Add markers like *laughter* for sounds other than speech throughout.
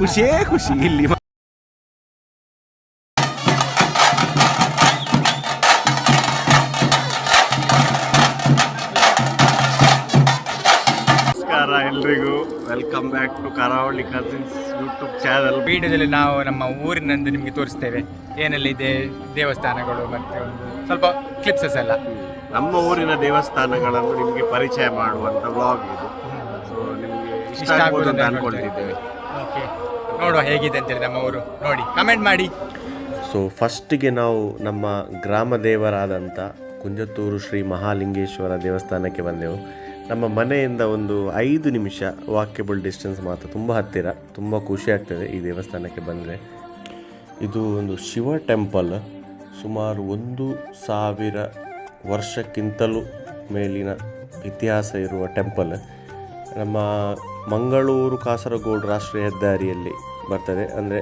ಖುಷಿಯೇ ಖುಷಿ ಇಲ್ಲಿ ನಮಸ್ಕಾರ ಎಲ್ರಿಗೂ. Welcome back to Karavali cousins YouTube channel ವಿಡಿಯೋದಲ್ಲಿ ನಾವು ನಮ್ಮ ಊರಿನಂದು ನಿಮಗೆ ತೋರಿಸ್ತೇವೆ. ಏನೆಲ್ಲ ಇದೆ? ದೇವಸ್ಥಾನಗಳು ಮತ್ತೆ ಒಂದು ಸ್ವಲ್ಪ ಕ್ಲಿಪ್ಸಸ್ ಎಲ್ಲ. ನಮ್ಮ ಊರಿನ ದೇವಸ್ಥಾನಗಳನ್ನು ನಿಮಗೆ ಪರಿಚಯ ಮಾಡುವಂತ ವ್ಲಾಗ್ ಇದು. ಸೊ ನಿಮಗೆ ಇಷ್ಟ ಆಗ್ಬೋದು ಅಂತ ಅನ್ಕೊಳ್ತಿದ್ದೇವೆ. ನೋಡುವ ಹೇಗಿದೆ ಅಂತೇಳಿ ನಮ್ಮ ಊರು. ನೋಡಿ ಕಮೆಂಟ್ ಮಾಡಿ. ಸೊ ಫಸ್ಟಿಗೆ ನಾವು ನಮ್ಮ ಗ್ರಾಮ ದೇವರಾದಂಥ ಕುಂಜತ್ತೂರು ಶ್ರೀ ಮಹಾಲಿಂಗೇಶ್ವರ ದೇವಸ್ಥಾನಕ್ಕೆ ಬಂದೆವು. ನಮ್ಮ ಮನೆಯಿಂದ ಒಂದು ಐದು ನಿಮಿಷ ವಾಕ್ಯಬಲ್ ಡಿಸ್ಟೆನ್ಸ್ ಮಾತ್ರ, ತುಂಬ ಹತ್ತಿರ, ತುಂಬ ಖುಷಿ ಆಗ್ತದೆ ಈ ದೇವಸ್ಥಾನಕ್ಕೆ ಬಂದರೆ. ಇದು ಒಂದು ಶಿವ ಟೆಂಪಲ್ ಸುಮಾರು ಒಂದು ಸಾವಿರ ವರ್ಷಕ್ಕಿಂತಲೂ ಮೇಲಿನ ಇತಿಹಾಸ ಇರುವ ಟೆಂಪಲ್ ನಮ್ಮ ಮಂಗಳೂರು ಕಾಸರಗೋಡು ರಾಷ್ಟ್ರೀಯ ಹೆದ್ದಾರಿಯಲ್ಲಿ ಬರ್ತದೆ. ಅಂದರೆ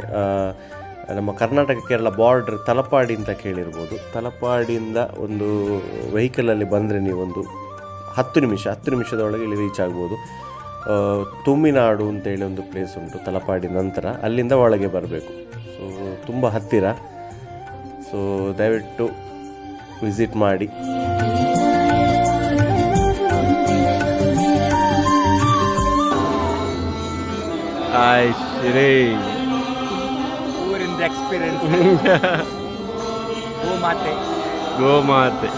ನಮ್ಮ ಕರ್ನಾಟಕ ಕೇರಳ ಬಾರ್ಡರ್ ತಲಪಾಡಿ ಅಂತ ಕೇಳಿರ್ಬೋದು. ತಲಪಾಡಿಯಿಂದ ಒಂದು ವೆಹಿಕಲಲ್ಲಿ ಬಂದರೆ ನೀವೊಂದು ಹತ್ತು ನಿಮಿಷ, ಹತ್ತು ನಿಮಿಷದೊಳಗೆ ಇಲ್ಲಿ ರೀಚ್ ಆಗ್ಬೋದು. ತುಮ್ಮಿನಾಡು ಅಂತೇಳಿ ಒಂದು ಪ್ಲೇಸ್ ಉಂಟು ತಲಪಾಡಿ ನಂತರ. ಅಲ್ಲಿಂದ ಒಳಗೆ ಬರಬೇಕು. ಸೊ ತುಂಬ ಹತ್ತಿರ. ಸೊ ದಯವಿಟ್ಟು ವಿಸಿಟ್ ಮಾಡಿ. ಆಯ್ ಶ್ರೀ ಊರಿಂದ ಎಕ್ಸ್ಪೀರಿಯನ್ಸ್ ಹೂ ಮಾತೆ ಗೋಮಾತೆ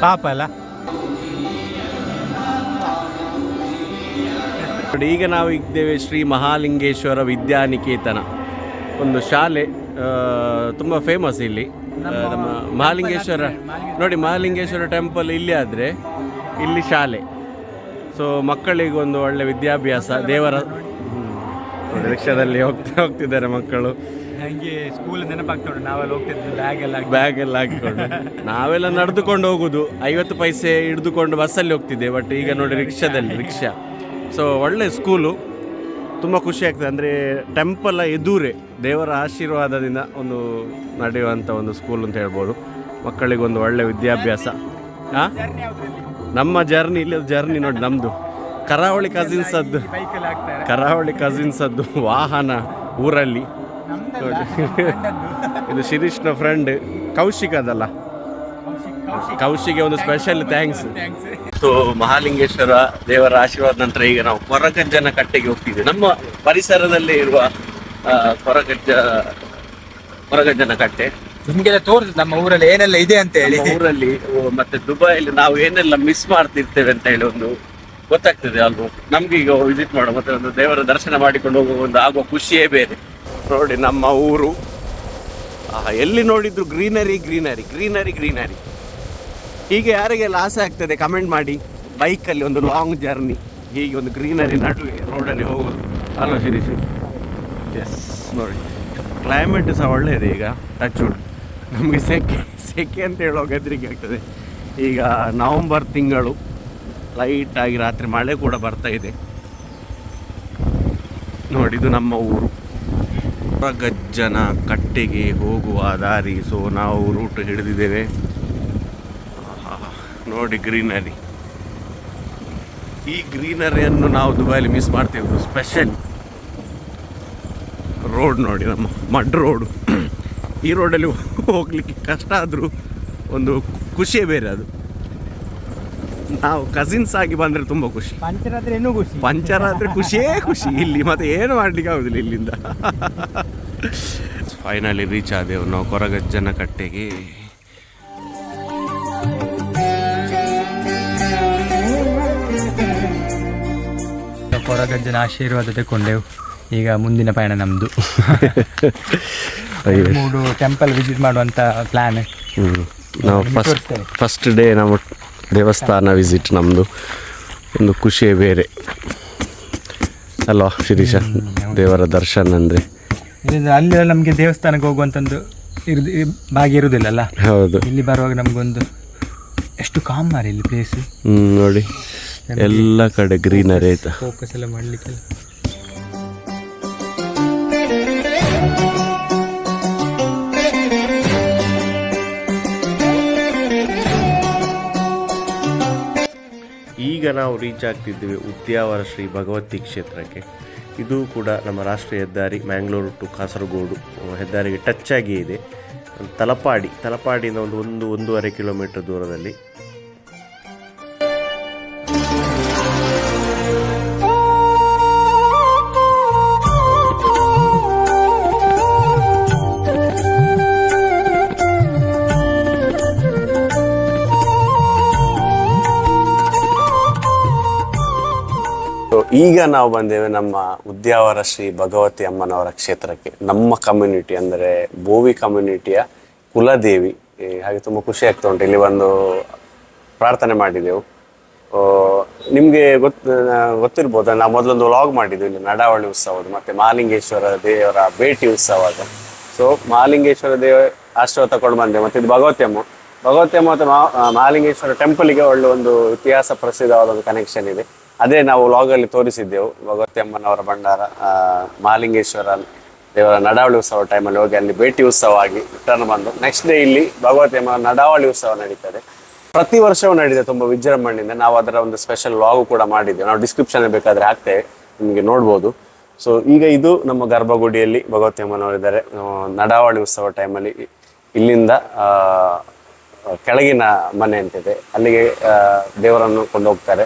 ಪಾಪ ಅಲ್ಲ ನೋಡಿ ಈಗ ನಾವು ಇದ್ದೇವೆ ಶ್ರೀ ಮಹಾಲಿಂಗೇಶ್ವರ ವಿದ್ಯಾನಿಕೇತನ ಒಂದು ಶಾಲೆ ತುಂಬ ಫೇಮಸ್ ಇಲ್ಲಿ. ನಮ್ಮ ಮಹಾಲಿಂಗೇಶ್ವರ ನೋಡಿ ಮಹಾಲಿಂಗೇಶ್ವರ ಟೆಂಪಲ್ ಇಲ್ಲಿ ಆದರೆ ಇಲ್ಲಿ ಶಾಲೆ. ಸೊ ಮಕ್ಕಳಿಗೆ ಒಂದು ಒಳ್ಳೆ ವಿದ್ಯಾಭ್ಯಾಸ ದೇವರ. ರಿಕ್ಷಾದಲ್ಲಿ ಹೋಗ್ತಾ ಹೋಗ್ತಿದ್ದಾರೆ ಮಕ್ಕಳು. ನನಗೆ ಸ್ಕೂಲ್ ನೆನಪಾಗ್ತದೆ ನಾವೆಲ್ಲ ಹೋಗ್ತಿದ್ವಿ ಬ್ಯಾಗ್ ಎಲ್ಲ ಬ್ಯಾಗ್ ಎಲ್ಲ ಹಾಕಿಕೊಂಡು. ನಾವೆಲ್ಲ ನಡೆದುಕೊಂಡು ಹೋಗುದು ಐವತ್ತು ಪೈಸೆ ಹಿಡಿದುಕೊಂಡು ಬಸ್ಸಲ್ಲಿ ಹೋಗ್ತಿದ್ದೆ ಬಟ್ ಈಗ ನೋಡಿ *laughs* ರಿಕ್ಷಾದಲ್ಲಿ ರಿಕ್ಷಾ. ಸೊ ಒಳ್ಳೆ ಸ್ಕೂಲು ತುಂಬ ಖುಷಿ ಆಗ್ತದೆ. ಅಂದರೆ ಟೆಂಪಲ್ ಎದುರೇ ದೇವರ ಆಶೀರ್ವಾದದಿಂದ ಒಂದು ನಡೆಯುವಂಥ ಒಂದು ಸ್ಕೂಲ್ ಅಂತ ಹೇಳ್ಬೋದು. ಮಕ್ಕಳಿಗೊಂದು ಒಳ್ಳೆ ವಿದ್ಯಾಭ್ಯಾಸ. ಹಾಂ ನಮ್ಮ ಜರ್ನಿ ಇಲ್ಲಿ ಜರ್ನಿ ನೋಡಿ ನಮ್ಮದು ಕರಾವಳಿ ಕಸಿನ್ಸ್ ಅದ್ದು. ಬೈಕಲ್ಲಿ ಹಾಕ್ತಾರೆ ಕರಾವಳಿ ಕಸಿನ್ಸ್ ಅದ್ದು ವಾಹನ ಊರಲ್ಲಿ. ಇದು ಶಿರೀಷ್ನ ಫ್ರೆಂಡ್ ಕೌಶಿಕ್ ಅದಲ್ಲ. ಕೌಶಿಗೆ ಒಂದು ಸ್ಪೆಷಲ್ ಥ್ಯಾಂಕ್ಸ್. ಸೊ ಮಹಾಲಿಂಗೇಶ್ವರ ದೇವರ ಆಶೀರ್ವಾದ ನಂತರ ಈಗ ನಾವು ಕೊರಗಜ್ಜನ ಕಟ್ಟೆಗೆ ಹೋಗ್ತಿದ್ವಿ ನಮ್ಮ ಪರಿಸರದಲ್ಲಿ ಇರುವ ಆ, ಕೊರಗಜ್ಜ ಕೊರಗಜ್ಜನ ಕಟ್ಟೆ. ನಿಮ್ಗೆಲ್ಲ ತೋರಿಸ್ ನಮ್ಮ ಊರಲ್ಲಿ ಏನೆಲ್ಲ ಇದೆ ಅಂತ ಹೇಳಿ. ಊರಲ್ಲಿ ಮತ್ತೆ ದುಬೈಲಿ ನಾವು ಏನೆಲ್ಲ ಮಿಸ್ ಮಾಡ್ತಿರ್ತೇವೆ ಅಂತ ಹೇಳಿ ಒಂದು ಗೊತ್ತಾಗ್ತದೆ ಅಲ್ವಾ ನಮ್ಗೆ ಈಗ ವಿಸಿಟ್ ಮಾಡೋ ಮತ್ತೆ ಒಂದು ದೇವರ ದರ್ಶನ ಮಾಡಿಕೊಂಡು ಹೋಗುವ ಒಂದು ಆಗುವ ಖುಷಿಯೇ ಬೇರೆ. ನೋಡಿ ನಮ್ಮ ಊರು ಎಲ್ಲಿ ನೋಡಿದ್ರು ಗ್ರೀನರಿ ಗ್ರೀನರಿ ಗ್ರೀನರಿ ಗ್ರೀನರಿ ಹೀಗೆ ಯಾರಿಗೆ ಆಸೆ ಆಗ್ತದೆ ಕಮೆಂಟ್ ಮಾಡಿ. ಬೈಕಲ್ಲಿ ಒಂದು ಲಾಂಗ್ ಜರ್ನಿ ಹೀಗೆ ಒಂದು ಗ್ರೀನರಿ ನಡುವೆ ರೋಡಲ್ಲಿ ಹೋಗೋದು. ಅಲ್ಲ ಶಿರೀಶ್ ಎಸ್ ನೋಡಿ. ಕ್ಲೈಮೇಟ್ ಸಹ ಒಳ್ಳೆಯದು ಈಗ ಟಚ್ ಉಡ್ ನಮಗೆ ಸೆಕೆ ಸೆಕೆ ಅಂತ ಹೇಳೋ ಗದ್ರಿಗೆ ಆಗ್ತದೆ. ಈಗ ನವಂಬರ್ ತಿಂಗಳು ಲೈಟಾಗಿ ರಾತ್ರಿ ಮಳೆ ಕೂಡ ಬರ್ತಾ ಇದೆ. ನೋಡಿ, ಇದು ನಮ್ಮ ಊರು. ಗಜ್ಜನ ಕಟ್ಟೆಗೆ ಹೋಗುವ ದಾರಿ ಸೊ ನಾವು ರೂಟ್ ಹಿಡಿದಿದ್ದೇವೆ. ನೋಡಿ ಗ್ರೀನರಿ. ಈ ಗ್ರೀನರಿಯನ್ನು ನಾವು ದುಬೈಲಿ ಮಿಸ್ ಮಾಡ್ತೇವೆ. ಸ್ಪೆಷಲ್ ರೋಡ್ ನೋಡಿ ನಮ್ಮ ಮಡ್ ರೋಡು ಈ ರೋಡಲ್ಲಿ ಹೋಗಲಿಕ್ಕೆ ಕಷ್ಟ ಆದರೂ ಒಂದು ಖುಷಿಯೇ ಬೇರೆ ಅದು. ನಾವು ಕಸಿನ್ಸ್ ಆಗಿ ಬಂದರೆ ತುಂಬ ಖುಷಿ. ಪಂಚರ್ ಆದರೆ ಇನ್ನೂ ಖುಷಿ. ಪಂಚರ್ ಆದರೆ ಖುಷಿಯೇ ಖುಷಿ. ಇಲ್ಲಿ ಮತ್ತೆ ಏನು ಮಾಡ್ಲಿಕ್ಕೆ ಆಗೋದಿಲ್ಲ ಇಲ್ಲಿಂದ. ಫೈನಲಿ ರೀಚ್ ಆದೆವು. ನಾವು ಕೊರಗಜ್ಜನ ಕಟ್ಟೆಗೆ ಕೊರಗಜ್ಜನ ಆಶೀರ್ವಾದ ತಗೊಂಡೆವು ಈಗ ಮುಂದಿನ ಪಯಣ ನಮ್ದು. ಮೂರು ಟೆಂಪಲ್ ವಿಸಿಟ್ ಮಾಡುವಂಥ ಪ್ಲಾನ್ ಹ್ಮ್. ನಾವು ಫಸ್ಟ್ ಫಸ್ಟ್ ಡೇ ನಾವು ದೇವಸ್ಥಾನ ವಿಸಿಟ್ ನಮ್ಮದು ಒಂದು ಖುಷಿಯೇ ಬೇರೆ. ಅಲ್ವಾ ಶಿರೀಷ? ದೇವರ ದರ್ಶನ ಅಂದರೆ. ಅಲ್ಲಿ ನಮಗೆ ದೇವಸ್ಥಾನಕ್ಕೆ ಹೋಗುವಂತಂದು ಇರುದು ಭಾಗ್ಯ ಇರುವುದಿಲ್ಲಲ್ಲ ಹೌದು. ಇಲ್ಲಿ ಬರುವಾಗ ನಮಗೊಂದು ಎಷ್ಟು ಕಾಮ್ ಮಾರಿ ಇಲ್ಲಿ ಪ್ಲೇಸ್ ಹ್ಮ್ ನೋಡಿ. ಎಲ್ಲ ಕಡೆ ಗ್ರೀನರಿ ಆಯ್ತಾ? ಫೋಕಸ್ ಎಲ್ಲ ಮಾಡ್ಲಿಕ್ಕೆ ಈಗ ನಾವು ರೀಚ್ ಆಗ್ತಿದ್ದೀವಿ ಉದ್ಯಾವರ ಶ್ರೀ ಭಗವತಿ ಕ್ಷೇತ್ರಕ್ಕೆ. ಇದು ಕೂಡ ನಮ್ಮ ರಾಷ್ಟ್ರೀಯ ಹೆದ್ದಾರಿ ಮ್ಯಾಂಗ್ಳೂರು ಟು ಕಾಸರಗೋಡು ಹೆದ್ದಾರಿಗೆ ಟಚ್ ಆಗಿ ಇದೆ. ತಲಪಾಡಿ ತಲಪಾಡಿನ ಒಂದು ಒಂದು ಒಂದೂವರೆ ಕಿಲೋಮೀಟರ್ ದೂರದಲ್ಲಿ ಈಗ ನಾವು ಬಂದೇವೆ ನಮ್ಮ ಉದ್ಯಾವರ ಶ್ರೀ ಭಗವತಿ ಅಮ್ಮನವರ ಕ್ಷೇತ್ರಕ್ಕೆ. ನಮ್ಮ ಕಮ್ಯುನಿಟಿ ಅಂದರೆ ಬೋವಿ ಕಮ್ಯುನಿಟಿಯ ಕುಲದೇವಿ. ಹಾಗೆ ತುಂಬ ಖುಷಿ ಆಗ್ತಾ ಉಂಟು. ಇಲ್ಲಿ ಬಂದು ಪ್ರಾರ್ಥನೆ ಮಾಡಿದೆವು. ನಿಮಗೆ ಗೊತ್ತ ಗೊತ್ತಿರ್ಬೋದು. ನಾವು ಮೊದಲೊಂದು ವ್ಲಾಗ್ ಮಾಡಿದ್ದೆವು ಇಲ್ಲಿ ನಡಾವಳಿ ಉತ್ಸವದ ಮತ್ತೆ ಮಹಾಲಿಂಗೇಶ್ವರ ದೇವರ ಭೇಟಿ ಉತ್ಸವ ಸೊ ಮಹಾಲಿಂಗೇಶ್ವರ ದೇವ ಆಶ್ರಯ ತಗೊಂಡು ಬಂದೆ. ಮತ್ತೆ ಇದು ಭಗವತಿ ಭಗವತಿ ಮತ್ತು ಮಹಾಲಿಂಗೇಶ್ವರ ಟೆಂಪಲ್ಗೆ ಒಳ್ಳೆ ಒಂದು ಇತಿಹಾಸ ಪ್ರಸಿದ್ಧವಾದ ಒಂದು ಕನೆಕ್ಷನ್ ಇದೆ. ಅದೇ ನಾವು ಲಾಗಲ್ಲಿ ತೋರಿಸಿದ್ದೆವು. ಭಗವತಿ ಅಮ್ಮನವರ ಭಂಡಾರ ಮಹಾಲಿಂಗೇಶ್ವರ ದೇವರ ನಡಾವಳಿ ಉತ್ಸವ ಟೈಮಲ್ಲಿ ಹೋಗಿ ಅಲ್ಲಿ ಭೇಟಿ ಉತ್ಸವ ಆಗಿ ರಿಟರ್ನ್ ಬಂದು ನೆಕ್ಸ್ಟ್ ಡೇ ಇಲ್ಲಿ ಭಗವತಿ ಅಮ್ಮನ ನಡಾವಳಿ ಉತ್ಸವ ನಡೀತದೆ. ಪ್ರತಿ ವರ್ಷವೂ ನಡೀತದೆ ತುಂಬ ವಿಜೃಂಭಣೆಯಿಂದ. ನಾವು ಅದರ ಒಂದು ಸ್ಪೆಷಲ್ ಲಾಗು ಕೂಡ ಮಾಡಿದ್ದೇವೆ. ನಾವು ಡಿಸ್ಕ್ರಿಪ್ಷನ್ ಬೇಕಾದರೆ ಹಾಕ್ತೇವೆ, ನಿಮಗೆ ನೋಡ್ಬೋದು. ಸೊ ಈಗ ಇದು ನಮ್ಮ ಗರ್ಭಗುಡಿಯಲ್ಲಿ ಭಗವತಿ ಅಮ್ಮನವರಿದ್ದಾರೆ. ನಡಾವಳಿ ಉತ್ಸವ ಟೈಮಲ್ಲಿ ಇಲ್ಲಿಂದ ಕೆಳಗಿನ ಮನೆ ಅಂತಿದೆ. ಅಲ್ಲಿಗೆ ದೇವರನ್ನು ಕೊಂಡೋಗ್ತಾರೆ.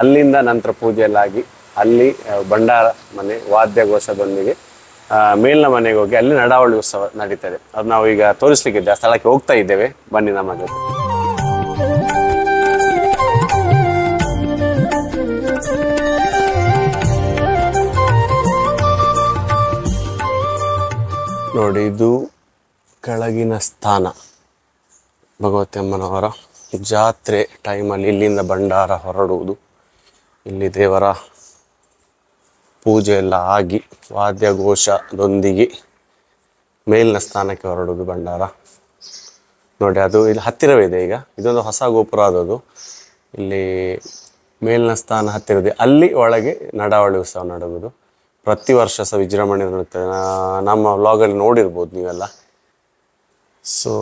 ಅಲ್ಲಿಂದ ನಂತರ ಪೂಜೆಯಲ್ಲಾಗಿ ಅಲ್ಲಿ ಭಂಡಾರ ಮನೆ, ವಾದ್ಯಘೋಷದೊಂದಿಗೆ ಘೋಷದೊಂದಿಗೆ ಮೇಲಿನ ಮನೆಗೆ ಹೋಗಿ ಅಲ್ಲಿ ನಡಾವಳಿ ಉತ್ಸವ ನಡೀತದೆ. ಅದು ನಾವು ಈಗ ತೋರಿಸ್ಲಿಕ್ಕಿದ್ದೆ ಆ ಸ್ಥಳಕ್ಕೆ ಹೋಗ್ತಾ ಇದ್ದೇವೆ. ಬನ್ನಿ ನಮ್ಮ ಜೊತೆ. ನೋಡಿ, ಇದು ಕೆಳಗಿನ ಸ್ಥಾನ. ಭಗವತಿ ಅಮ್ಮನವರ ಜಾತ್ರೆ ಟೈಮಲ್ಲಿ ಇಲ್ಲಿಂದ ಭಂಡಾರ ಹೊರಡುವುದು. ಇಲ್ಲಿ ದೇವರ ಪೂಜೆ ಎಲ್ಲ ಆಗಿ ವಾದ್ಯಘೋಷದೊಂದಿಗೆ ಮೇಲಿನ ಸ್ಥಾನಕ್ಕೆ ಹೊರಡುವುದು ಭಂಡಾರ. ನೋಡಿ, ಅದು ಇಲ್ಲಿ ಹತ್ತಿರವೇ ಇದೆ ಈಗ. ಇದೊಂದು ಹೊಸ ಗೋಪುರ ಆದದ್ದು ಇಲ್ಲಿ ಮೇಲಿನ ಸ್ಥಾನ ಹತ್ತಿರದೆ ಅಲ್ಲಿ ಒಳಗೆ ನಡಾವಳಿ ಉತ್ಸವ ನಡೆಯುವುದು ಪ್ರತಿ ವರ್ಷ ಸಹ ವಿಜೃಂಭಣೆ ನಡೆಯುತ್ತದೆ ನಮ್ಮ ವ್ಲಾಗಲ್ಲಿ ನೋಡಿರ್ಬೋದು ನೀವೆಲ್ಲ. ಸೊ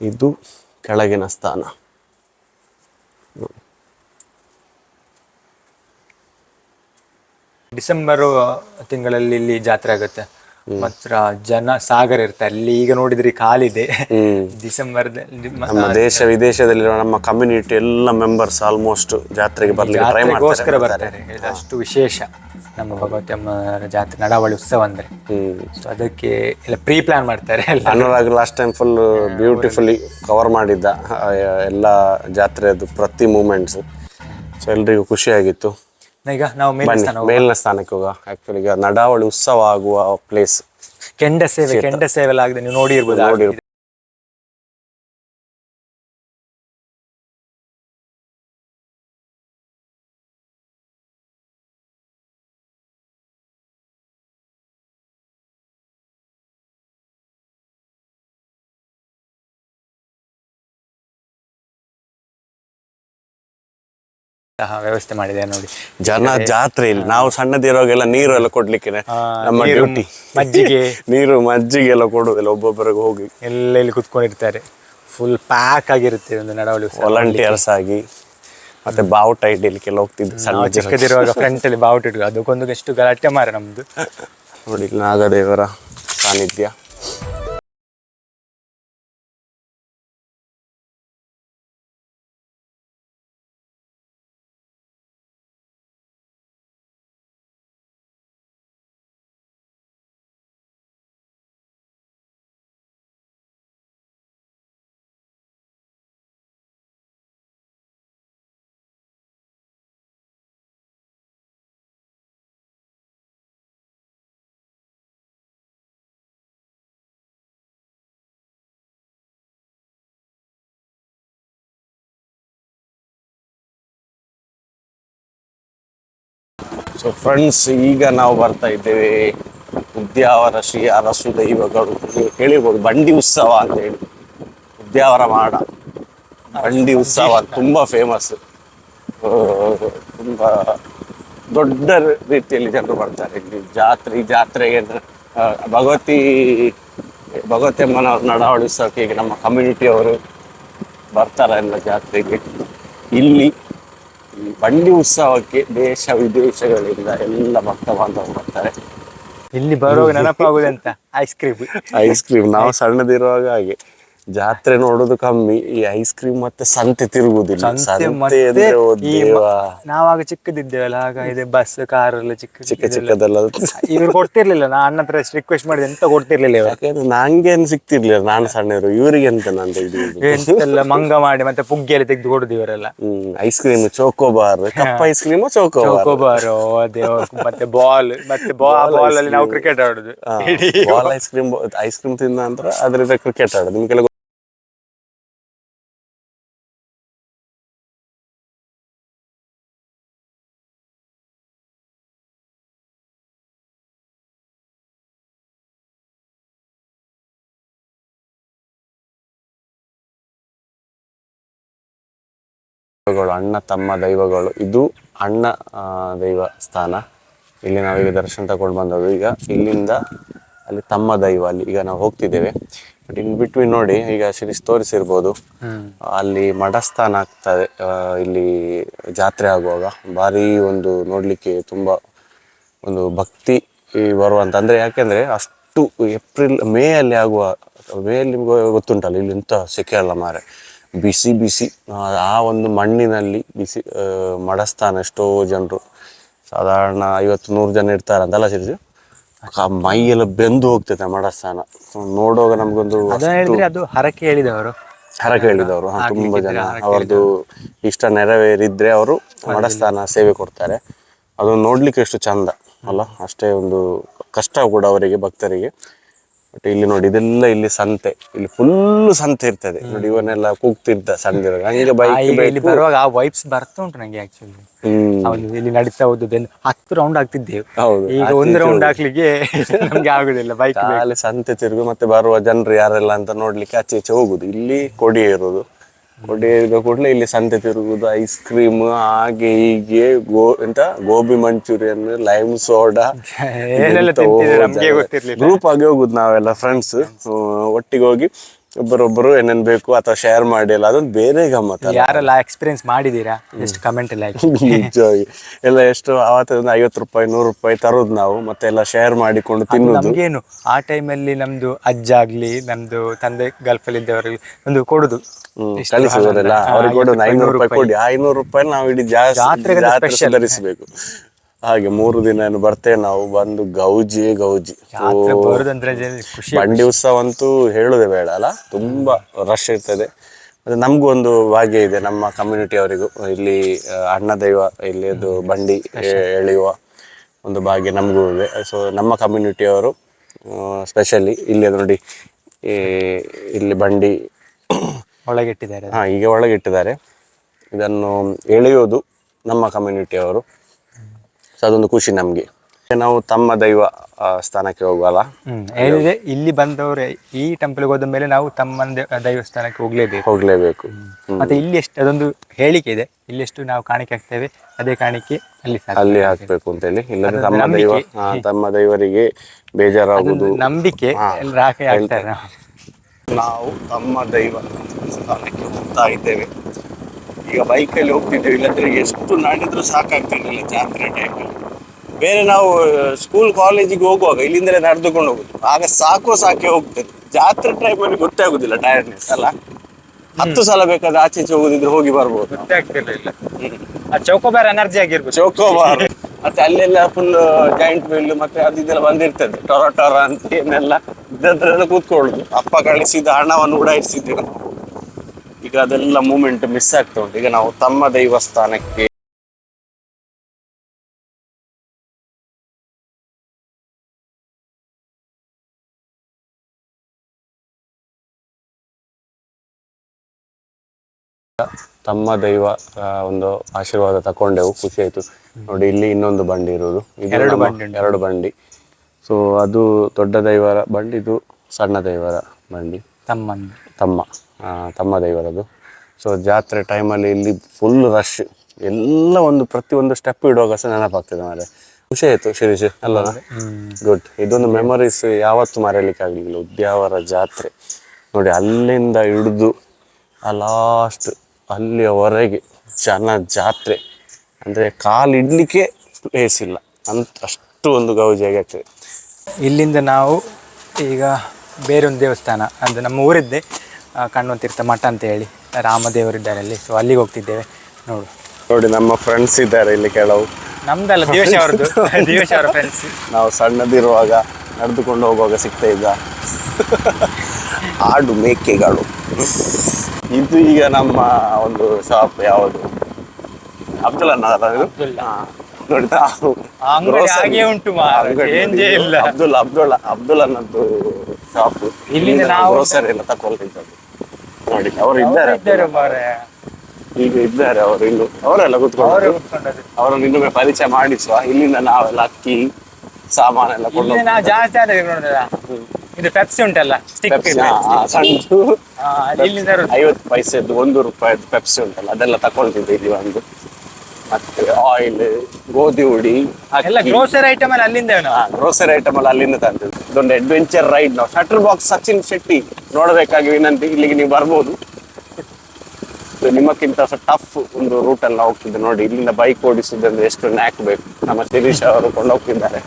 ಇದು ಕೆಳಗಿನ ಸ್ಥಾನ. ಡಿಸೆಂಬರ್ ತಿಂಗಳಲ್ಲಿ ಇಲ್ಲಿ ಜಾತ್ರೆ ಆಗುತ್ತೆ. ಮಾತ್ರ ಜನ ಸಾಗರ ಇರ್ತಾರೆ ಅಲ್ಲಿ ಈಗ ನೋಡಿದ್ರೆ ಕಾಲಿದೆ. ಡಿಸೆಂಬರ್ ನಮ್ಮ ದೇಶ ವಿದೇಶದಲ್ಲಿರುವ ನಮ್ಮ ಕಮ್ಯುನಿಟಿ ಎಲ್ಲ ಮೆಂಬರ್ಸ್ ಆಲ್ಮೋಸ್ಟ್ ಜಾತ್ರೆಗೆ ಬರ್ಲಿಕ್ಕೆ ಟ್ರೈ ಮಾಡ್ತಾರೆ. ಬರ್ತಾರೆ. ಇದು ಅಷ್ಟು ವಿಶೇಷ. ನಮ್ಮ ಭಗವತಿ ಜಾತ್ರೆ ನಡಾವಳಿ ಉತ್ಸವ ಅಂದ್ರೆ. ಸೊ ಅದಕ್ಕೆ ಎಲ್ಲ ಪ್ರೀ ಪ್ಲಾನ್ ಮಾಡ್ತಾರೆ ಎಲ್ಲ. Anurag last time full beautifully cover ಮಾಡಿದ್ದ ಆ, ಎಲ್ಲ ಜಾತ್ರೆದು ಪ್ರತಿ ಮೂಮೆಂಟ್ಸ್ ಸೊ ಎಲ್ರಿಗೂ ಖುಷಿಯಾಗಿತ್ತು. ಈಗ ನಾವು ಮೇಲೆ ಬನ್ನಿ ಸ್ಥಾನ ಮೇಲಿನ ಸ್ಥಾನಕ್ಕೆ ಹೋಗ. ಆಕ್ಚುಲಿ ಈಗ ನಡಾವಳಿ ಉತ್ಸವ ಆಗುವ ಪ್ಲೇಸ್ ಕೆಂಡ ಸೇವೆ ಕೆಂಡ ಸೇವೆ ಎಲ್ಲ ಆಗಿದೆ ನೀವು ನೋಡಿರ್ಬೋದು. ನೋಡಿರ್ಬೋದು. ವ್ಯವಸ್ಥೆ ಮಾಡಿದೆ ನೋಡಿ. ಜನ ಜಾತ್ರೆ ಇಲ್ಲಿ. ನಾವು ಸಣ್ಣದಿರುವಾಗೆಲ್ಲ ನೀರು ಎಲ್ಲ ಕೊಡ್ಲಿಕ್ಕೆ ನಮ್ಮ ಡ್ಯೂಟಿ ಮಜ್ಜಿಗೆ. *laughs* ನೀರು ಮಜ್ಜಿಗೆ ಎಲ್ಲ ಕೊಡುದಿಲ್ಲ ಒಬ್ಬೊಬ್ಬರಿಗೆ ಹೋಗಿ. ಎಲ್ಲ ಇಲ್ಲಿ ಕುತ್ಕೊಂಡಿರ್ತಾರೆ. ಫುಲ್ ಪ್ಯಾಕ್ ಆಗಿರುತ್ತೆ ಒಂದು ನಡವಳಿ ವಾಲಂಟಿಯರ್ಸ್ ಆಗಿ ಮತ್ತೆ ಬಾವುಟ ಇಡ್ಲಿಕ್ಕೆಲ್ಲ ಹೋಗ್ತಿದ್ದು ನಾವು ಸಣ್ಣ ಚಿಕ್ಕದಿರುವಾಗ *laughs* ಫ್ರಂಟ್ ಅಲ್ಲಿ ಬಾವುಟ ಇಡುವ ಅದಕ್ಕೊಂದು ಎಷ್ಟು ಗಲಾಟೆ ಮಾರ ನಮ್ದು. ನೋಡಿ ನಾಗದೇವರ ಸಾನ್ನಿಧ್ಯ. ಸೊ ಫ್ರೆಂಡ್ಸ್ ಈಗ ನಾವು ಬರ್ತಾ ಇದ್ದೇವೆ. ಉದ್ಯಾವರ ಶ್ರೀ ಅರಸು ದೈವಗಳು. ನೀವು ಕೇಳಿರ್ಬೋದು, ಬಂಡಿ ಉತ್ಸವ ಅಂತ ಹೇಳಿ. ಉದ್ಯಾವರ ಮಾಡ. ಬಂಡಿ ಉತ್ಸವ ತುಂಬಾ ಫೇಮಸ್ ತುಂಬಾ ದೊಡ್ಡ ರೀತಿಯಲ್ಲಿ ಜನರು ಬರ್ತಾರೆ. ಇಲ್ಲಿ ಜಾತ್ರೆ ಜಾತ್ರೆ ಜಾತ್ರೆಗೆ ಭಗವತಿ ಭಗವತಿ ಅಮ್ಮನ ನಡವಳಿಸೋಕೆ ಈಗ ನಮ್ಮ ಕಮ್ಯುನಿಟಿಯವರು ಬರ್ತಾರೆ ಎಲ್ಲ ಜಾತ್ರೆಗೆ. ಇಲ್ಲಿ ಈ ಬಂಡಿ ಉತ್ಸವಕ್ಕೆ ದೇಶ ವಿದೇಶಗಳಿಂದ ಎಲ್ಲ ಭಕ್ತ ಬಾಂಧವರು ಬರ್ತಾರೆ. ಇಲ್ಲಿ ಬರುವಾಗ ನೆನಪಾಗುದಂತ? ಐಸ್ ಕ್ರೀಮ್ ಐಸ್ ಕ್ರೀಮ್ ನಾವು ಸಣ್ಣದಿರುವಾಗ ಹಾಗೆ. ಜಾತ್ರೆ ನೋಡೋದು ಕಮ್ಮಿ. ಈ ಐಸ್ ಕ್ರೀಮ್ ಮತ್ತೆ ಸಂತೆ ತಿರುಗುದಿಲ್ಲ. ಸಂತೆ ಮತ್ತೆ ಈ. ನಾವಾಗ ಚಿಕ್ಕದಿದ್ದೇವಲ್ಲ ಆಗ ಇದೆ ಬಸ್ ಕಾರ್ ಎಲ್ಲ ಚಿಕ್ಕ ಚಿಕ್ಕ ಚಿಕ್ಕದೆಲ್ಲ. ಇವ್ರು ಕೊಡ್ತಿರ್ಲಿಲ್ಲ ನಾ ಅಣ್ಣ ಹತ್ರ ರಿಕ್ವೆಸ್ಟ್ ಮಾಡಿದೆ ಎಂತ ಕೊಡ್ತಿರ್ಲಿಲ್ಲ ಇವರು. ಯಾಕಂದ್ರೆ ನಂಗೇನು ಸಿಕ್ತಿರ್ಲಿಲ್ಲ ನಾನು ಸಣ್ಣವರು ಇವರಿಗೆ ಎಂತ ನಾನು ತೆಗ್ದು ಎಂತೆಲ್ಲ ಮಂಗ ಮಾಡಿ ಮತ್ತೆ ಪುಗ್ಗೆ ಎಲ್ಲ ತೆಗೆದು ಕೊಡುದು ಇವರೆಲ್ಲ. ಹ್ಮ್ ice cream chocobar cup ice cream chocobar chocobar ಅದೇ ಮತ್ತೆ ಬಾಲ್ ಮತ್ತೆ ಬಾಲ್ ಅಲ್ಲಿ ನಾವು ಕ್ರಿಕೆಟ್ ಆಡುದು. Ball ice cream ice cream ತಿಂದ ನಂತರ ಅದರಿಂದ ಕ್ರಿಕೆಟ್ ಆಡೋದು. ನಿಮ್ಗೆಲ್ಲ ಅಣ್ಣ ತಮ್ಮ ದೈವಗಳು. ಇದು ಅಣ್ಣ ದೈವ ಸ್ಥಾನ. ಇಲ್ಲಿ ನಾವೀಗ ದರ್ಶನ ತಗೊಂಡು ಬಂದವರು ಈಗ ಇಲ್ಲಿಂದ ಅಲ್ಲಿ ತಮ್ಮ ದೈವ ಅಲ್ಲಿ ಈಗ ನಾವು ಹೋಗ್ತಿದ್ದೇವೆ. ಬಟ್ ಇನ್ ಬಿಟ್ವೀನ್ ನೋಡಿ ಈಗ ಶಿರೀಶ್ ತೋರಿಸಿರ್ಬೋದು. ಅಲ್ಲಿ ಮಠಸ್ಥಾನ ಆಗ್ತದೆ ಇಲ್ಲಿ ಜಾತ್ರೆ ಆಗುವಾಗ ಭಾರಿ ಒಂದು ನೋಡ್ಲಿಕ್ಕೆ ತುಂಬಾ ಒಂದು ಭಕ್ತಿ ಬರುವಂತ ಅಂದ್ರೆ ಯಾಕೆಂದ್ರೆ ಅಷ್ಟು ಏಪ್ರಿಲ್ ಮೇ ಅಲ್ಲಿ ಆಗುವ ಮೇ ಅಲ್ಲಿ ನಿಮ್ಗೆ ಗೊತ್ತುಂಟಲ್ಲ ಇಲ್ಲಿ ಇಂಥ ಸೆಕೆ ಅಲ್ಲ ಮಾರೆ. ಬಿಸಿ ಬಿಸಿ ಆ, ಒಂದು ಮಣ್ಣಿನಲ್ಲಿ ಬಿಸಿ ಮಡಸ್ತಾನೆ ಮಡಸ್ತಾನ ಎಷ್ಟೋ ಜನರು. ಸಾಧಾರಣ ಐವತ್ತು ನೂರು ಜನ ಇರ್ತಾರೆ ಅಂತಲ್ಲ ಸಿರಿಸಿ ಆ ಮೈ ಎಲ್ಲ ಬೆಂದು ಹೋಗ್ತೈತೆ ಮಡಸ್ತಾನ. ಮಡಸ್ಥಾನ ನೋಡುವಾಗ ನಮ್ಗೊಂದು ಅದು ಹರಕೆ ಹೇಳಿದವರು. ಹರಕೆ ಹೇಳಿದವರು. ಹಾ, ತುಂಬಾ ಜನ. ಅವ್ರದ್ದು ಇಷ್ಟ ನೆರವೇರಿದ್ರೆ ಅವರು ಮಡಸ್ಥಾನ ಸೇವೆ ಕೊಡ್ತಾರೆ. ಅದನ್ನು ನೋಡ್ಲಿಕ್ಕೆ ಎಷ್ಟು ಚಂದ ಅಲ್ಲ? ಅಷ್ಟೇ ಒಂದು ಕಷ್ಟ ಕೂಡ ಅವರಿಗೆ ಭಕ್ತರಿಗೆ. ಬಟ್ ಇಲ್ಲಿ ನೋಡಿ ಇದೆಲ್ಲ ಇಲ್ಲಿ ಸಂತೆ. ಇಲ್ಲಿ ಫುಲ್ ಸಂತೆ ಇರ್ತದೆ. ನೋಡಿ ಇವನ್ನೆಲ್ಲ ಕೂಗ್ತಿದ್ದ ಸಂತೆ ಹಂಗೆ ಬೈಕ್ ಇಲ್ಲಿ ಬರುವಾಗ ಆ ವೈಬ್ಸ್ ಬರ್ತಾ ಉಂಟು ನಂಗೆ ಆಕ್ಚುಲಿ ಹೌದು ಇಲ್ಲಿ ನಡೀತಾ ಹೋದ್ದು ಹತ್ತು ರೌಂಡ್ ಆಗ್ತಿದ್ದೇವೆ. ಹೌದು ಈಗ ಒಂದು ರೌಂಡ್ ಹಾಕ್ಲಿಕ್ಕೆ *laughs* ನಮ್ಗೆ ಆಗುದಿಲ್ಲ ಬೈಕ್. ಅಲ್ಲಿ ಸಂತೆ ತಿರುಗು ಮತ್ತೆ ಬರುವ ಜನರು ಯಾರೆಲ್ಲ ಅಂತ ನೋಡ್ಲಿಕ್ಕೆ ಆಚೆ ಈಚೆ ಹೋಗುದು. ಇಲ್ಲಿ ಕೊಡಿ ಇರೋದು. ಏರಿದ ಕೂಡಲೇ ಇಲ್ಲಿ ಸಂತೆ ತಿರುಗುದು ಐಸ್ ಕ್ರೀಮ್ ಹಾಗೆ ಹೀಗೆ ಗೋ ಎಂತ? Gobi manchurian lime soda group ಆಗಿ ಹೋಗುದು ನಾವೆಲ್ಲ ಫ್ರೆಂಡ್ಸ್ ಒಟ್ಟಿಗೆ ಹೋಗಿ ಒಬ್ಬರೊಬ್ಬರು ಏನೇನ್ ಬೇಕು ಅಥವಾ ಶೇರ್ ಮಾಡಿಲ್ಲ ಅದೊಂದು ಬೇರೆ ಗಮ್ಮತ್ ಯಾರೆಲ್ಲ ಎಕ್ಸ್ಪೀರಿಯನ್ಸ್ ಮಾಡಿದೀರಾ? ಎಷ್ಟು ಕಮೆಂಟ್ ಎಲ್ಲ *laughs* ನಿಜವಾಗಿ. ಎಲ್ಲ ಎಷ್ಟು ಅವತ್ತೊಂದು ಐವತ್ತು ರೂಪಾಯಿ ನೂರು ರೂಪಾಯಿ ತರೋದು ನಾವು ಮತ್ತೆ ಎಲ್ಲ ಶೇರ್ ಮಾಡಿಕೊಂಡು ತಿನ್ನೋದು. ನಮ್ಗೇನು ಆ ಟೈಮಲ್ಲಿ ನಮ್ದು ಅಜ್ಜ ಆಗ್ಲಿ ನಮ್ದು ತಂದೆ ಗಲ್ಫ್ ಅಲ್ಲಿ ಇದ್ದವರಿಗೆ ಒಂದು ಕೊಡುದು? ಅವ್ರಿಗೆ ಕೊಡು ಐನೂರು ರೂಪಾಯಿ, ಕೊಡಿ. ಐನೂರು ರೂಪಾಯಿ ನಾವು ಇಡೀ ಜಾಸ್ತಿ ಜಾತ್ರೆಗೆ ಜಾತ್ರೆ special. ಸುಧಾರಿಸಬೇಕು. ಹಾಗೆ ಮೂರು ದಿನ ಏನು ಬರ್ತೇವೆ ನಾವು ಬಂದು ಗೌಜಿ ಗೌಜಿ. ಜಾತ್ರೆ ಬರುದಂದ್ರೆ ಜನ ಖುಷಿ ಬಂಡಿ ಉತ್ಸವ ಅಂತೂ ಹೇಳುದೇ ಬೇಡ ಅಲ್ಲ ತುಂಬಾ ರಶ್ ಇರ್ತದೆ. ಮತ್ತೆ ನಮಗೂ ಒಂದು ಭಾಗ್ಯ ಇದೆ ನಮ್ಮ ಕಮ್ಯುನಿಟಿ ಅವರಿಗೂ. ಇಲ್ಲಿ ಆ, ಅಣ್ಣ ದೈವ ಇಲ್ಲಿ ಅದು ಬಂಡಿ ಎ- ಎಳೆಯುವ ಒಂದು ಭಾಗ್ಯ ನಮಗೂ ಇದೆ. ಸೊ ನಮ್ಮ ಕಮ್ಯುನಿಟಿಯವರು ಸ್ಪೆಷಲಿ ಇಲ್ಲಿ ನೋಡಿ ಈ ಇಲ್ಲಿ ಬಂಡಿ ಒಳಗಿಟ್ಟಿದ್ದಾರೆ. ಹಾ ಈಗ ಒಳಗಿಟ್ಟಿದ್ದಾರೆ. ಇದನ್ನು ಎಳೆಯೋದು ನಮ್ಮ ಕಮ್ಯುನಿಟಿಯವರು ಸೊ ಅದೊಂದು ಖುಷಿ ನಮಗೆ. ನಾವು ತಮ್ಮ ದೈವ ಆ, ಸ್ಥಾನಕ್ಕೆ ಹೋಗುವಲ್ಲ? ಹ್ಮ್ ಹೇಳಿದ್ರೆ ಇಲ್ಲಿ ಬಂದವರು ಈ ಟೆಂಪಲ್ಗೆ ಹೋದ ಮೇಲೆ ನಾವು ತಮ್ಮ ದೈವ ದೈವಸ್ಥಾನಕ್ಕೆ ಹೋಗ್ಲೇಬೇಕು. ಹೋಗ್ಲೇಬೇಕು. ಮತ್ತೆ ಇಲ್ಲಿ ಎಷ್ಟು ಅದೊಂದು ಹೇಳಿಕೆ ಇದೆ. ಇಲ್ಲಿ ಎಷ್ಟು ನಾವು ಕಾಣಿಕೆ ಹಾಕ್ತೇವೆ ಅದೇ ಕಾಣಿಕೆ ಅಲ್ಲಿ ಸಾಕು. ಅಲ್ಲಿ ಹಾಕ್ಬೇಕು ಅಂತ ಹೇಳಿ. ಅದೊಂದು ತಮ್ಮ ದೈವ. ತಮ್ಮ ದೈವರಿಗೆ ಬೇಜಾರಾಗುವುದು. ಅದೊಂದು ನಂಬಿಕೆ ಹಾಕ್ತಾರೆ. ನಾವು. ನಾವು ತಮ್ಮ ದೈವ ಸ್ಥಾನಕ್ಕೆ ಹೋಗ್ತಾ ಇದ್ದೇವೆ. ಈಗ ಬೈಕಲ್ಲಿ ಹೋಗ್ತಿದ್ದೇವೆ ಇಲ್ಲಂದ್ರೆ ಎಷ್ಟು ನಡೆದ್ರೂ ಸಾಕಾಗ್ತಿರಲಿಲ್ಲ ಜಾತ್ರೆ ಟೈಮಲ್ಲಿ ಬೇರೆ ನಾವು ಸ್ಕೂಲ್ ಕಾಲೇಜಿಗೆ ಹೋಗುವಾಗ ಇಲ್ಲಿಂದಲೇ ನಡೆದುಕೊಂಡು ಹೋಗುದು. ಆಗ ಸಾಕೋ ಸಾಕೆ ಹೋಗ್ತದೆ. ಜಾತ್ರೆ ಟೈಮಲ್ಲಿ ಗೊತ್ತೇ ಆಗುದಿಲ್ಲ ಟೈರ್ಡ್ನೆಸ್ ಅಲ್ಲ. ಹತ್ತು ಸಲ ಬೇಕಾದ್ರೆ ಆಚೆ ಈಚೆ ಹೋಗುದಿದ್ರೆ ಹೋಗಿ ಬರ್ಬೋದು. ಆ ಚೌಕೋಬಾರ್ ಎನರ್ಜಿ ಆಗಿರ್ಬೋದು. ಚೌಕೋಬಾರ್. ಮತ್ತೆ ಅಲ್ಲೆಲ್ಲ ಫುಲ್ ಜಾಯಿಂಟ್ ವೀಲ್ ಮತ್ತೆ ಅದಿದೆಲ್ಲ ಇದೆಲ್ಲ ಬಂದಿರ್ತದೆ. ಟೊರ ಟೊರ ಅಂತ ಏನೆಲ್ಲ ಇದ್ದದ್ರೆಲ್ಲ ಕೂತ್ಕೊಳ್ಳುದು. ಅಪ್ಪ ಕಳಿಸಿದ ಹಣವನ್ನು ಉಡಾಯಿಸಿದ್ದೇವೆ ಈಗ ಅದೆಲ್ಲ ಮೂಮೆಂಟ್ ಮಿಸ್ ಆಗ್ತಾ ಉಂಟು. ಈಗ ನಾವು ತಮ್ಮ ದೈವಸ್ಥಾನಕ್ಕೆ ತಮ್ಮ ದೈವ ಒಂದು ಆಶೀರ್ವಾದ ತಕೊಂಡೆವು. ಖುಷಿ ಆಯ್ತು. ನೋಡಿ ಇಲ್ಲಿ ಇನ್ನೊಂದು ಬಂಡಿ ಇರೋದು. ಇದು ಎರಡು ಬಂಡಿ ಎರಡು ಬಂಡಿ. ಸೊ ಅದು ದೊಡ್ಡ ದೈವರ ಬಂಡಿ ಇದು ಸಣ್ಣ ದೈವರ ಬಂಡಿ. ತಮ್ಮಂದು ತಮ್ಮ. ಆ, ತಮ್ಮ ದೇವರದು. ಸೊ ಜಾತ್ರೆ ಟೈಮಲ್ಲಿ ಇಲ್ಲಿ ಫುಲ್ ರಶ್ ಎಲ್ಲ ಒಂದು ಪ್ರತಿಯೊಂದು ಸ್ಟೆಪ್ ಇಡುವಾಗ ಸಹ ನೆನಪಾಗ್ತದೆ ಮಾರೆ ಖುಷಿ ಆಯ್ತು ಶಿರೀಶ್ ಅಲ್ಲ ಗುಡ್ ಇದೊಂದು ಮೆಮೊರೀಸ್ ಯಾವತ್ತು ಮರೆಯಲಿಕ್ಕೆ ಆಗಲಿಲ್ಲ. ಉದ್ಯಾವರ ಜಾತ್ರೆ. ನೋಡಿ ಅಲ್ಲಿಂದ ಹಿಡಿದು ಆ ಲಾಸ್ಟ್ ಅಲ್ಲಿಯವರೆಗೆ ಜನ ಜಾತ್ರೆ. ಅಂದರೆ ಕಾಲು ಇಡ್ಲಿಕ್ಕೆ ಪ್ಲೇಸ್ ಇಲ್ಲ. ಅಂತ ಅಷ್ಟು ಒಂದು ಗೌಜಿಯಾಗಿ ಆಗ್ತದೆ. ಇಲ್ಲಿಂದ ನಾವು ಈಗ ಬೇರೆ ಒಂದು ದೇವಸ್ಥಾನ ಅಂದರೆ ನಮ್ಮ ಊರಿದ್ದೆ ಕಣ್ಣು ತೀರ್ಥ ಮಠ ಅಂತ ಹೇಳಿ ರಾಮದೇವರಿದ್ದಾರೆ ಅಲ್ಲಿ ಸೊ ಅಲ್ಲಿಗೆ ಹೋಗ್ತಿದ್ದೇವೆ. ನೋಡು. ನೋಡಿ ನಮ್ಮ ಫ್ರೆಂಡ್ಸ್ ಇದ್ದಾರೆ ಇಲ್ಲಿ ಕೆಲವು. ನಮ್ದಲ್ಲ ದೇವೇಶ್ ಅವರದ್ದು. *laughs* ದೇವೇಶ್ ಅವರ ಫ್ರೆಂಡ್ಸ್ ನಾವು ಸಣ್ಣದಿರುವಾಗ ನಡೆದುಕೊಂಡು ಹೋಗುವಾಗ ಸಿಗ್ತಾ ಇದ್ದ ಆಡು ಮೇಕೆಗಳು. ಇದು ಈಗ ನಮ್ಮ ಒಂದು ಶಾಪ್ ಯಾವುದು? ಅಬ್ದುಲ್ ಅಂಗಡಿ ಇಲ್ಲ. ಅಬ್ದುಲ್ ಅಬ್ದುಲ್ ಅಬ್ದುಲ್ ಅನ್ನದ್ದು ಶಾಪ್ ಇಲ್ಲಿಂದ ನಾವು- ಗ್ರೋಸರಿ ಎಲ್ಲ ತಗೊಳ್ತಿದ್ದದ್ದು ನೋಡಿ ಅವರು ಇದ್ದಾರೆ. ಇದ್ದಾರೆ ಮಾರ್ರೆ. ಈಗ ಇದ್ದಾರೆ ಅವರು ಇನ್ನು ಅವರೆಲ್ಲ ಅವರೇ ಕೂತ್ಕೊಂಡು. ಅವರನ್ನು ಇನ್ನೊಮ್ಮೆ ಪರಿಚಯ ಮಾಡಿಸುವ. ಇಲ್ಲಿಂದ ನಾವೆಲ್ಲ ಅಕ್ಕಿ ಸಾಮಾನೆಲ್ಲ ಕೊಂಡು ಇಲ್ಲಿ ನಾವು ಜಾಸ್ತಿ ಆದ್ರೆ ನೋಡಿದ್ರ ಇದು ಪೆಪ್ಸಿ ಉಂಟಲ್ಲ ಸ್ಟಿಕ್ ಸಣ್ಣದು ಇಲ್ಲಿಂದ ತರೋದು. ಐವತ್ತು ಪೈಸೆದ್ದು ಒಂದು ರೂಪಾಯಿದ್ದು ಪೆಪ್ಸಿ ಉಂಟಲ್ಲ ಅದೆಲ್ಲ ತಕೊಳ್ತಿದ್ದೆ ಇಲ್ಲಿ ಒಂದು. ಮತ್ತೆ ಆಯಿಲ್ ಗೋಧಿ ಹುಡಿ ಎಲ್ಲ ಗ್ರೋಸರಿ ಐಟಮ್ ಅಲ್ಲಿ ಅಲ್ಲಿಂದ ಗ್ರೋಸರಿ ಐಟಮ್ ಅಲ್ಲಿ ಅಲ್ಲಿಂದ ತಂದಿದ್ದು ಇದೊಂದು ಅಡ್ವೆಂಚರ್ ರೈಡ್ ನಾವು. ಶಟರ್ ಬಾಕ್ಸ್ ಸಚಿನ್ ಶೆಟ್ಟಿ ನೋಡಬೇಕಾಗಿ ವಿನಂತಿ ಇಲ್ಲಿಗೆ ನೀವು ಬರ್ಬೋದು. ನಿಮ್ಮಕ್ಕಿಂತ ಟಫ್ ಒಂದು ರೂಟ್ ಎಲ್ಲ ಹೋಗ್ತಿದೆ ನೋಡಿ. ಇಲ್ಲಿಂದ ಬೈಕ್ ಓಡಿಸಿದ್ರೆ ಎಷ್ಟು ನ್ಯಾಕ್ ಬೇಕು. ನಮ್ಮ ಶಿರೀಶ್ ಅವರು ಕೊಂಡೋಗ್ತಿದ್ದಾರೆ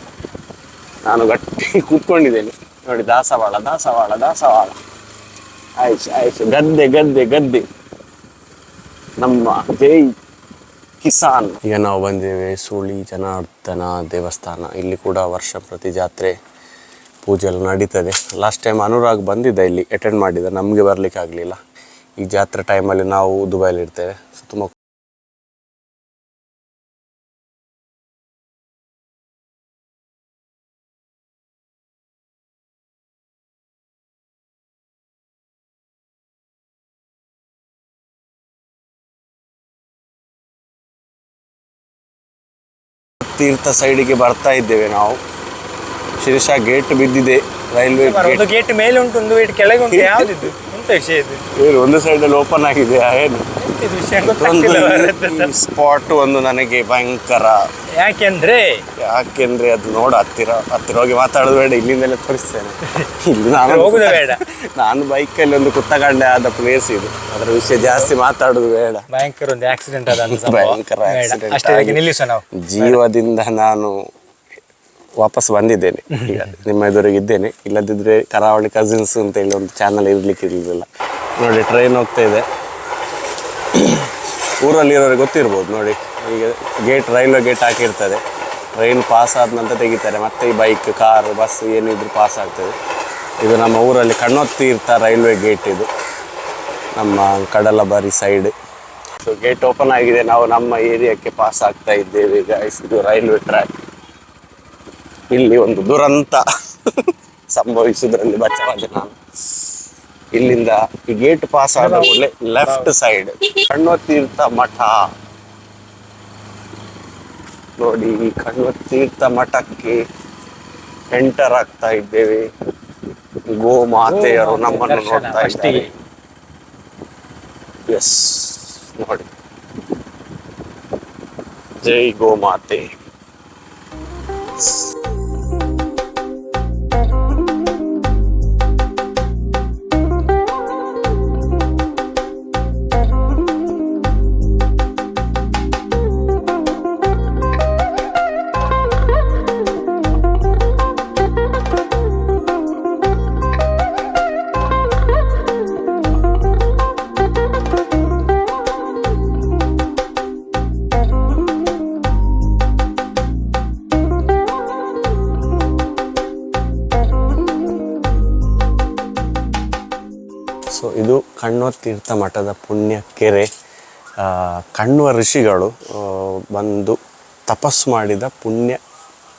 ನಾನು ಗಟ್ಟಿ ಕೂತ್ಕೊಂಡಿದ್ದೇನೆ. ನೋಡಿ ದಾಸವಾಳ ದಾಸವಾಳ ದಾಸವಾಳ. ಆಯ್ತು ಆಯ್ತು. ಗದ್ದೆ ಗದ್ದೆ ಗದ್ದೆ. ನಮ್ಮ ಜೈ ಕಿಸಾನ್. ಈಗ ನಾವು ಬಂದಿದ್ದೇವೆ ಸುಳಿ, ಜನಾರ್ದನ ದೇವಸ್ಥಾನ. ಇಲ್ಲಿ ಕೂಡ ವರ್ಷ ಪ್ರತಿ ಜಾತ್ರೆ ಪೂಜೆ ಎಲ್ಲ ನಡೀತದೆ. ಲಾಸ್ಟ್ ಟೈಮ್ ಅನುರಾಗ್ ಬಂದಿದ್ದ ಇಲ್ಲಿ ಅಟೆಂಡ್ ಮಾಡಿದ. ನಮಗೆ ಬರಲಿಕ್ಕೆ ಆಗಲಿಲ್ಲ. ಈ ಜಾತ್ರೆ ಟೈಮಲ್ಲಿ ನಾವು ದುಬೈಲಿ ತೀರ್ಥ ಸೈಡಿಗೆ ಬರ್ತಾ ಇದ್ದೇವೆ ನಾವು. ಶಿರಶಾ ಗೇಟ್ ಬಿದ್ದಿದೆ ರೈಲ್ವೆ ಗೇಟ್ ಮೇಲೆ ಉಂಟು ಒಂದು ಗೇಟ್ ಕೆಳಗೆ ಉಂಟು ಯಾವ್ದಿದ್ದು? ಎಂತ ವಿಷಯ ಇದು ಏನು ಒಂದು ಸೈಡಲ್ಲಿ ಓಪನ್ ಆಗಿದೆ ಏನು ಎಂತಿದು ವಿಷಯ ಒಂದು. ಸ್ಪಾಟ್ ಒಂದು ನನಗೆ ಭಯಂಕರ ಯಾಕೆಂದ್ರೆ ಯಾಕೆಂದ್ರೆ ಅದು ನೋಡ ಹತ್ತಿರ ಹತ್ತಿರ ಹೋಗಿ ಮಾತಾಡೋದು ಬೇಡ ಇಲ್ಲಿಂದಲೇ ತೋರಿಸ್ತೇನೆ ಇಲ್ಲಿ ನಾನು ಹೋಗುದು ಬೇಡ. ನಾನು ಬೈಕಲ್ಲಿ ಒಂದು ಕುತ್ತಗಂಡೆ ಆದ ಪ್ಲೇಸ್ ಇದು ಅದರ ವಿಷಯ ಜಾಸ್ತಿ ಮಾತಾಡೋದು ಬೇಡ ಭಯಂಕರ ಒಂದು ಆಕ್ಸಿಡೆಂಟ್ ಆದ. ಭಯಂಕರ ಬೇಡ. accident ಆಗಿ ನಿಲ್ಲಿಸ ನಾವು ಜೀವದಿಂದ ನಾನು ವಾಪಸ್ ಬಂದಿದ್ದೇನೆ. ಈಗ ನಿಮ್ಮ ಎದುರಿಗೆ ಇದ್ದೇನೆ. ಇಲ್ಲದಿದ್ರೆ ಕರಾವಳಿ ಕಸಿನ್ಸ್ ಅಂತ ಹೇಳಿ ಒಂದು ಚಾನಲ್ ಇರ್ಲಿಕ್ಕೆ ಇರಲಿಲ್ಲ. ನೋಡಿ ಟ್ರೈನ್ ಹೋಗ್ತಾ ಇದೆ. ಊರಲ್ಲಿರೋರಿಗೆ ಗೊತ್ತಿರ್ಬೋದು. ನೋಡಿ, ಈಗ ಗೇಟ್ ರೈಲ್ವೆ ಗೇಟ್ ಹಾಕಿರ್ತದೆ. ಟ್ರೈನ್ ಪಾಸ್ ಆದ ನಂತರ ತೆಗಿತಾರೆ. ಮತ್ತೆ ಈ ಬೈಕ್ ಕಾರ್ ಬಸ್ ಏನಿದ್ರು ಪಾಸ್ ಆಗ್ತದೆ. ಇದು ನಮ್ಮ ಊರಲ್ಲಿ ಕಣ್ಣೊತ್ತೀರ್ಥ ರೈಲ್ವೆ ಗೇಟ್ ಇದು. ನಮ್ಮ ಕಡಲಬಾರಿ ಸೈಡ್ ಸೊ ಗೇಟ್ ಓಪನ್ ಆಗಿದೆ. ನಾವು ನಮ್ಮ ಏರಿಯಾಕ್ಕೆ ಪಾಸ್ ಆಗ್ತಾ ಇದ್ದೇವೆ ಈಗ ಇದು ರೈಲ್ವೆ ಟ್ರ್ಯಾಕ್ ಇಲ್ಲಿ ಒಂದು ದುರಂತ ಸಂಭವಿಸುವುದರಲ್ಲಿ ಬಚ್ಚವಾದ ನಾನು. ಇಲ್ಲಿಂದ ಈ ಗೇಟ್ ಪಾಸ್ ಆದ ಕೂಡಲೇ ಲೆಫ್ಟ್ ಸೈಡ್ ಕಣ್ಣೋತೀರ್ಥ ಮಠ. ನೋಡಿ ಈ ಕಣ್ಣೋತೀರ್ಥ ಮಠಕ್ಕೆ ಎಂಟರ್ ಆಗ್ತಾ ಇದ್ದೇವೆ. ಗೋ ಮಾತೆಯರು ನಮ್ಮನ್ನು ನೋಡ್ತಾ ಇದ್ದಾರೆ. ಗೆ. ಎಸ್ ನೋಡಿ. ಜೈ ಗೋಮಾತೆ. ಸೊ ಕಣ್ವ ತೀರ್ಥ ಮಠದ ಪುಣ್ಯ ಕೆರೆ ಕಣ್ವ ಋಷಿಗಳು ಬಂದು ತಪಸ್ಸು ಮಾಡಿದ ಪುಣ್ಯ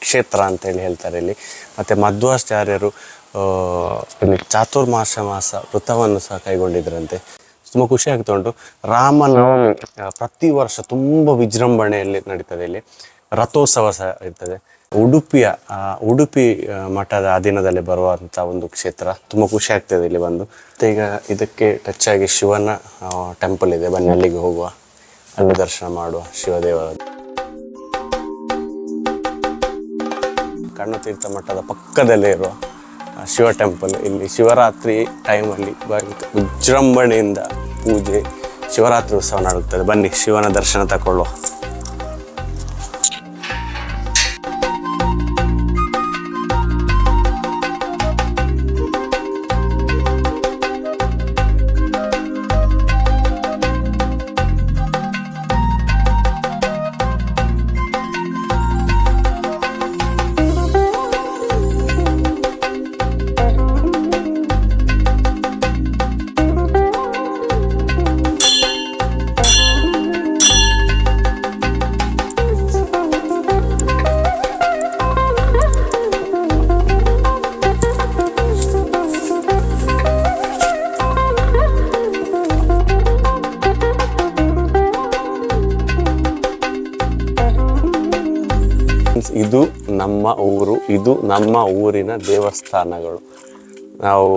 ಕ್ಷೇತ್ರ ಅಂತೇಳಿ ಹೇಳ್ತಾರೆ ಇಲ್ಲಿ. ಮತ್ತು ಮಧ್ವಾಚಾರ್ಯರು ಚಾತುರ್ಮಾಸ ಮಾಸ ವೃತವನ್ನು ಸಹ ಕೈಗೊಂಡಿದ್ರಂತೆ. ತುಂಬ ಖುಷಿ ಆಗ್ತಾ ಉಂಟು. ರಾಮನವಮಿ ಪ್ರತಿ ವರ್ಷ ತುಂಬ ವಿಜೃಂಭಣೆಯಲ್ಲಿ ನಡೀತದೆ ಇಲ್ಲಿ. ರಥೋತ್ಸವ ಸಹ ಇರ್ತದೆ. ಉಡುಪಿಯ ಉಡುಪಿ ಮಠದ ಅಧೀನದಲ್ಲಿ ಬರುವಂಥ ಒಂದು ಕ್ಷೇತ್ರ. ತುಂಬ ಖುಷಿ ಆಗ್ತದೆ ಇಲ್ಲಿ ಬಂದು. ಮತ್ತೆ ಈಗ ಇದಕ್ಕೆ ಟಚ್ ಆಗಿ ಶಿವನ ಟೆಂಪಲ್ ಇದೆ. ಬನ್ನಿ, ಅಲ್ಲಿಗೆ ಹೋಗುವ. ಅಲ್ಲಿ ದರ್ಶನ ಮಾಡುವ ಶಿವದೇವರ ಕಣ್ಣತೀರ್ಥ ಮಠದ ಪಕ್ಕದಲ್ಲೇ ಇರುವ ಶಿವ ಟೆಂಪಲ್ ಇಲ್ಲಿ ಶಿವರಾತ್ರಿ ಟೈಮಲ್ಲಿ ವಿಜೃಂಭಣೆಯಿಂದ ಪೂಜೆ, ಶಿವರಾತ್ರಿ ಉತ್ಸವ ನಡೆಯುತ್ತದೆ ಬನ್ನಿ, ಶಿವನ ದರ್ಶನ ತಗೊಳ್ಳುವ. ಇದು ನಮ್ಮ ಊರಿನ ದೇವಸ್ಥಾನಗಳು. ನಾವು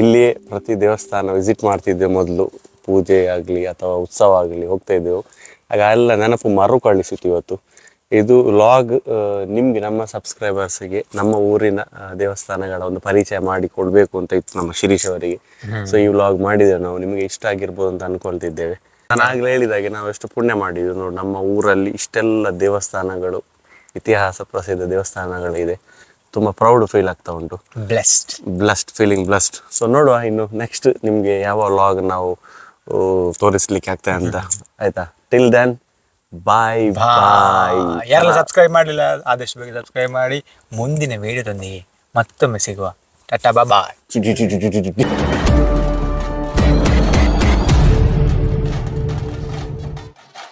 ಇಲ್ಲಿಯೇ ಪ್ರತಿ ದೇವಸ್ಥಾನ ವಿಸಿಟ್ ಮಾಡ್ತಿದ್ದೆವು ಮೊದಲು. ಪೂಜೆ ಆಗಲಿ ಅಥವಾ ಉತ್ಸವ ಆಗಲಿ ಹೋಗ್ತಾ ಇದ್ದೆವು. ಆಗ ಎಲ್ಲ ನೆನಪು ಮರುಕಳಿಸಿತು ಇವತ್ತು. ಇದು ಲಾಗ್ ನಿಮಗೆ ನಮ್ಮ ಸಬ್ಸ್ಕ್ರೈಬರ್ಸ್ಗೆ ನಮ್ಮ ಊರಿನ ದೇವಸ್ಥಾನಗಳ ಒಂದು ಪರಿಚಯ ಮಾಡಿ ಕೊಡಬೇಕು ಅಂತ ಇತ್ತು ನಮ್ಮ ಶಿರೀಶ್ ಅವರಿಗೆ. ಸೊ ಈ ವ್ಲಾಗ್ ಮಾಡಿದ್ದೇವೆ ನಾವು. ನಿಮಗೆ ಇಷ್ಟ ಆಗಿರ್ಬೋದು ಅಂತ ಅನ್ಕೊಳ್ತಿದ್ದೇವೆ. ನಾನು ಆಗ್ಲೇ ಹೇಳಿದಾಗೆ ನಾವು ಎಷ್ಟು ಪುಣ್ಯ ಮಾಡಿದ್ವಿ ನೋಡಿ. ನಮ್ಮ ಊರಲ್ಲಿ ಇಷ್ಟೆಲ್ಲ ದೇವಸ್ಥಾನಗಳು ಇತಿಹಾಸ ಪ್ರಸಿದ್ಧ ದೇವಸ್ಥಾನಗಳಿದೆ ತುಂಬ ಪ್ರೌಡ್ ಫೀಲ್ ಆಗ್ತಾ ಉಂಟು. Blessed blessed feeling blessed so ನೋಡುವ ಇನ್ನು ನೆಕ್ಸ್ಟ್ ನಿಮಗೆ ಯಾವ ಲಾಗ್ ನಾವು ತೋರಿಸ್ಲಿಕ್ಕೆ ಆಗ್ತದೆ ಅಂತ. *laughs* ಆಯ್ತಾ? ಟಿಲ್ ದೆನ್ ಬಾಯ್ ಬಾಯ್ ಯಾರೆಲ್ಲ ಸಬ್ಸ್ಕ್ರೈಬ್ ಮಾಡಲಿಲ್ಲ ಆದಷ್ಟು ಬೇಗ ಸಬ್ಸ್ಕ್ರೈಬ್ ಮಾಡಿ. ಮುಂದಿನ ವಿಡಿಯೋದೊಂದಿಗೆ ಮತ್ತೊಮ್ಮೆ ಸಿಗುವ. ಟಾಟಾ ಬಾಯ್ ಬಾಯ್